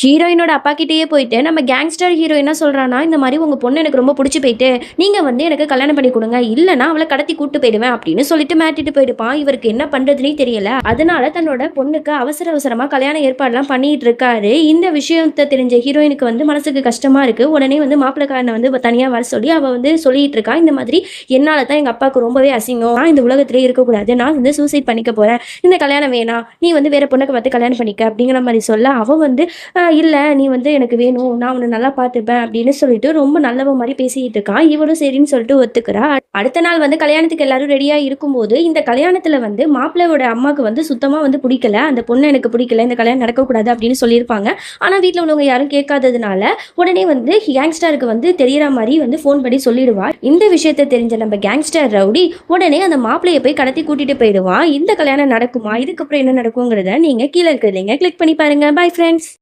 ஹீரோயினோட அப்பா கிட்டேயே போயிட்டு நம்ம கேங்ஸ்டர் ஹீரோ என்ன சொல்கிறான்னா இந்த மாதிரி உங்கள் பொண்ணு எனக்கு ரொம்ப பிடிச்சி போயிட்டு நீங்கள் வந்து எனக்கு கல்யாணம் பண்ணி கொடுங்க. இல்லைன்னா அவளை கடத்தி கூட்டு போயிடுவேன் அப்படின்னு சொல்லிட்டு மாட்டிட்டு போயிடுப்பான் இவருக்கு என்ன பண்ணுறதுனே தெரியல. அதனால தன்னோட பொண்ணுக்கு அவசர அவசரமாக கல்யாண ஏற்பாடுலாம் பண்ணிட்டு இருக்காரு. இந்த விஷயத்தை தெரிஞ்ச ஹீரோயினுக்கு வந்து மனசுக்கு கஷ்டமாக இருக்குது உடனே வந்து மாப்பிள்ளைக்காரனை வந்து தனியாக வர சொல்லி அவள் வந்து சொல்லிட்டு இருக்கா இந்த மாதிரி என்னால் தான் எங்கள் அப்பாவுக்கு ரொம்பவே அசிங்கம். நான் இந்த உலகத்திலே இருக்கக்கூடாது நான் வந்து சூசைட் பண்ணிக்க போகிறேன் இந்த கல்யாணம் வேணாம். நீ வந்து வேற பொண்ணுக்கு பார்த்து கல்யாணம் பண்ணிக்க அப்படிங்கிற மாதிரி சொல்ல அவள் வந்து இல்லை நீ வந்து எனக்கு வேணும். நான் உன்னை நல்லா பார்த்துப்பேன் அப்படின்னு சொல்லிட்டு ரொம்ப நல்லவ மாதிரி பேசிட்டு இருக்கான். இவளும் சரின்னு சொல்லிட்டு ஒத்துக்கிறா. அடுத்த நாள் வந்து கல்யாணத்துக்கு எல்லாரும் ரெடியா இருக்கும்போது இந்த கல்யாணத்துல வந்து மாப்பிள்ளையோட அம்மாவுக்கு வந்து சுத்தமா வந்து பிடிக்கல. அந்த பொண்ணு எனக்கு பிடிக்கல. இந்த கல்யாணம் நடக்கக்கூடாது அப்படின்னு சொல்லியிருப்பாங்க. ஆனா வீட்டில் உள்ளவங்க யாரும் கேட்காததுனால உடனே வந்து கேங்ஸ்டருக்கு வந்து தெரியற மாதிரி வந்து ஃபோன் பண்ணி சொல்லிடுவா. இந்த விஷயத்தை தெரிஞ்ச நம்ம கேங்ஸ்டர் ரவுடி உடனே அந்த மாப்பிள்ளையை போய் கடத்தி கூட்டிட்டு போயிடுவான். இந்த கல்யாணம் நடக்குமா? இதுக்கப்புறம் என்ன நடக்குங்கிறத நீங்க கீழே இருக்கிறதீங்க கிளிக் பண்ணி பாருங்க. Bye friends